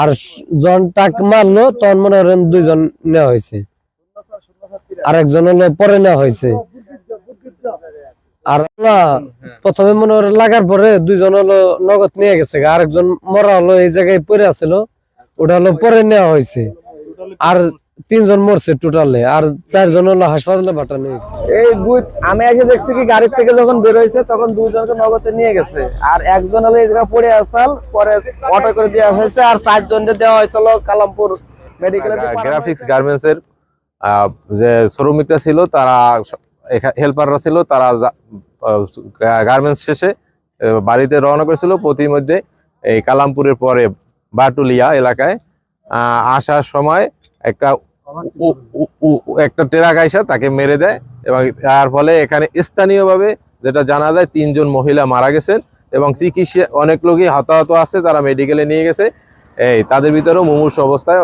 আর জন টাক মারলো, তখন মনে করেন দুইজন নেওয়া হয়েছে। আর একজন হলো পরে নেওয়া হয়েছে। আর প্রথমে মনে লাগার পরে দুইজন হলো নগদ নিয়ে গেছে আর একজন মরা হলো এই জায়গায় পড়ে আছিল। ওটা হলো পরে নেওয়া হয়েছে। আর তিনজন মরছে টোটালে আর চারজন হলো হাসপাতালে পাঠানো হয়েছে। এই দুই আমি এসে দেখছি কি গাড়ির থেকে যখন বের হয়েছে তখন দুইজনকে নগদে নিয়ে গেছে। আর একজন হলো এই জায়গায় পড়ে আসাল পরে অটো করে দেওয়া হয়েছে আর চারজনকে দেওয়া হয়েছিল কালামপুর মেডিকেলে গ্রাফিক্স গার্মেন্টস এর আহ, যে শ্রমিকরা ছিল তারা হেল্পাররা ছিল তারা গার্মেন্টস শেষে বাড়িতে রওনা করেছিল। প্রতিমধ্যে এই কালামপুরের পরে বাটুলিয়া এলাকায় আসার সময় একটা একটা ট্রাক আইসা তাকে মেরে দেয় এবং তার ফলে এখানে স্থানীয়ভাবে যেটা জানা যায়, তিনজন মহিলা মারা গেছেন এবং চিকিৎসা, অনেক লোকই হতাহত আছে, তারা মেডিকেলে নিয়ে গেছে। এই, তাদের ভিতরেও মুমূর্ষ অবস্থায়